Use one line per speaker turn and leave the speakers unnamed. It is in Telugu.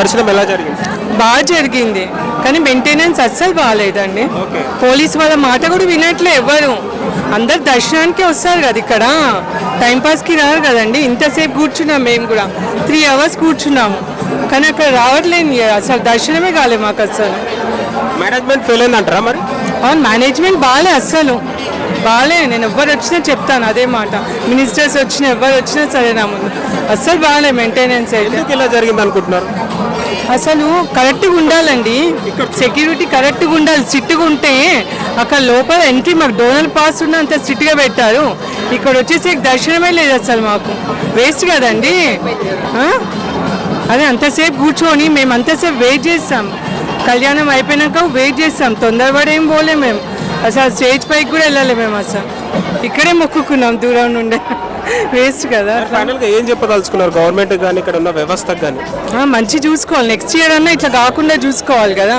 దర్శనం ఎలా జరిగింది?
బాగా జరిగింది. కానీ మెయింటెనెన్స్ అస్సలు బాగాలేదండి. పోలీస్ వాళ్ళ మాట కూడా వినట్లే ఎవ్వరు అందరు దర్శనానికి వస్తారు కదా ఇక్కడ. టైం పాస్కి రారు కదండి. ఇంతసేపు కూర్చున్నాం మేము కూడా. త్రీ అవర్స్ కూర్చున్నాము. కానీ అక్కడ రావట్లేదు అసలు దర్శనమే కాలేదు మాకు అసలు
మేనేజ్మెంట్ ఫెయిల్ అయిందంటారా మరి?
అవును మేనేజ్మెంట్ బాగాలే అస్సలు. బాగాలే నేను ఎవ్వరు వచ్చినా చెప్తాను అదే మాట. మినిస్టర్స్ వచ్చినా ఎవరు వచ్చినా సరే నా ముందు. అస్సలు బాగాలే మెయింటెనెన్స్ అయితే.
ఇలా జరిగింది అనుకుంటున్నారు?
అసలు కరెక్ట్గా ఉండాలండి. సెక్యూరిటీ కరెక్ట్గా ఉండాలి. స్ట్రిక్ట్గా ఉంటే అక్కడ లోపల ఎంట్రీ మాకు డోనల్ పాస్ ఉన్నంత స్ట్రిక్ట్గా పెట్టారు. ఇక్కడ వచ్చేసి దర్శనమే లేదు అసలు మాకు. వేస్ట్ కదండి? అదే అంతసేపు కూర్చొని మేము అంతసేపు వెయిట్ చేస్తాం. కళ్యాణం అయిపోయినాక వెయిట్ చేస్తాం. తొందరపడి ఏం పోలే మేము. అసలు స్టేజ్ పైకి కూడా వెళ్ళాలి మేము అసలు. ఇక్కడే మొక్కుకున్నాం దూరం నుండే. వేస్ట్ కదా.
ఫైనల్గా ఏం చెప్పదలుచుకున్నారు? గవర్నమెంట్ కానీ ఇక్కడ ఉన్న వ్యవస్థకు కానీ
మంచి చూసుకోవాలి. నెక్స్ట్ ఇయర్ అన్నా ఇట్లా కాకుండా చూసుకోవాలి కదా.